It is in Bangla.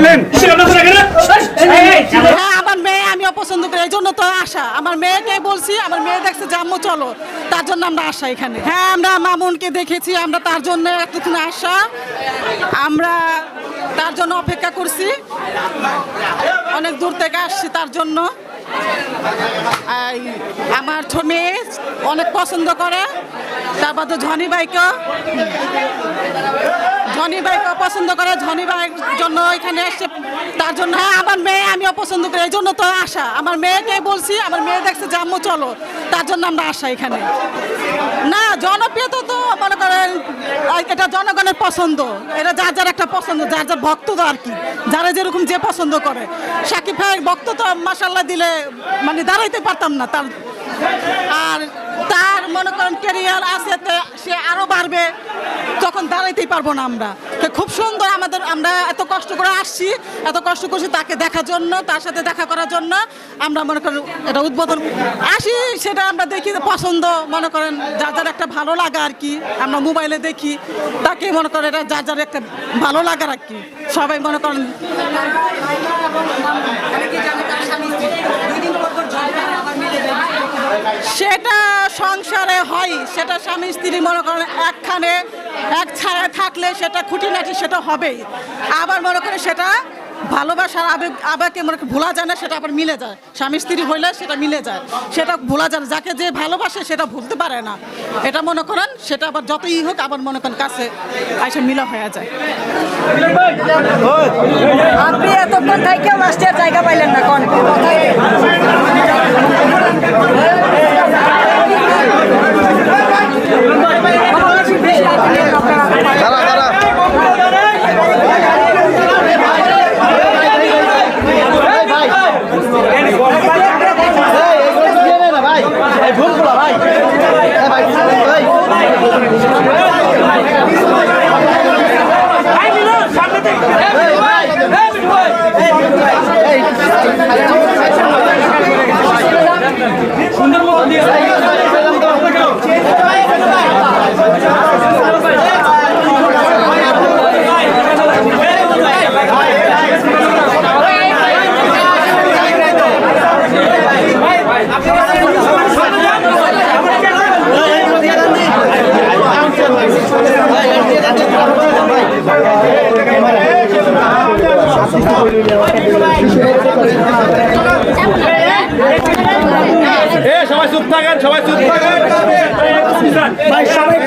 চাইলেন হ্যাঁ আমার মেয়ে আমি অপছন্দ করি এই জন্য তো আসা আমার মেয়েকে বলছি আমার মেয়ে দেখছে যে আম্মু চলো। তার জন্য আমরা আসা এখানে। হ্যাঁ আমরা মামুনকে দেখেছি আমরা তার জন্য এতক্ষণ আসা আমরা তার জন্য অপেক্ষা করছি। অনেক দূর থেকে আসছি তার জন্য। আমার ছোট মেয়ে অনেক পছন্দ করে। তারপর তো ঝনি বাইকে ঝনি ভাইকে পছন্দ করে ঝনি ভাইয়ের জন্য এখানে এসছে তার জন্য হ্যাঁ আমার মেয়ে আমি অপছন্দ করি, এই জন্য তো আসা। আমার মেয়েকে বলছি, আমার মেয়ে দেখছে যে চলো। তার জন্য আমরা আসা এখানে। না, জনপ্রিয়তা তো মনে করেন, এটা জনগণের পছন্দ। এটা যার যার একটা পছন্দ, যার যার ভক্ত তো আর কি। যারা যেরকম যে পছন্দ করে। সাকিব ভাইয়ের ভক্ত তো মাসাল্লাহ দিলে মানে দাঁড়াইতে পারতাম না তার। আর তার মনে করেন ক্যারিয়ার আছে সে আরও বাড়বে। তখন দাঁড়াইতেই পারব না আমরা। তো খুব সুন্দর আমাদের আমরা এত কষ্ট করে আসছি, এত কষ্ট করছি তাকে দেখার জন্য, তার সাথে দেখা করার জন্য। আমরা মনে করেন এটা উদ্বোধন আসি, সেটা আমরা দেখি, পছন্দ, মনে করেন যার যার একটা ভালো লাগা আর কি, আমরা মোবাইলে দেখি, তাকে মনে করেন এটা যার যার একটা ভালো লাগার আর কি। সবাই মনে করেন সেটা সংসারে হয়, সেটা স্বামী স্ত্রী মনে করেন একখানে এক ছায়া থাকলে সেটা খুঁটিনাটি সেটা হবেই। আবার মনে করেন সেটা ভালোবাসার আবেগ, আবেগকে মনে ভোলা যায় না, সেটা আবার মিলে যায়। স্বামী স্ত্রী হইলে সেটা মিলে যায়। সেটা ভোলা যায় যাকে যে ভালোবাসে সেটা ভুলতে পারে না। এটা মনে করেন, সেটা আবার যতই হোক আবার মনে করেন কাছে এসে মিলা হয়ে যায়। আপনি এতক্ষণ জায়গা পাইলেন না এ সবাই চুপ থাকেন সবাই চুপ থাকেন ভাই সবাই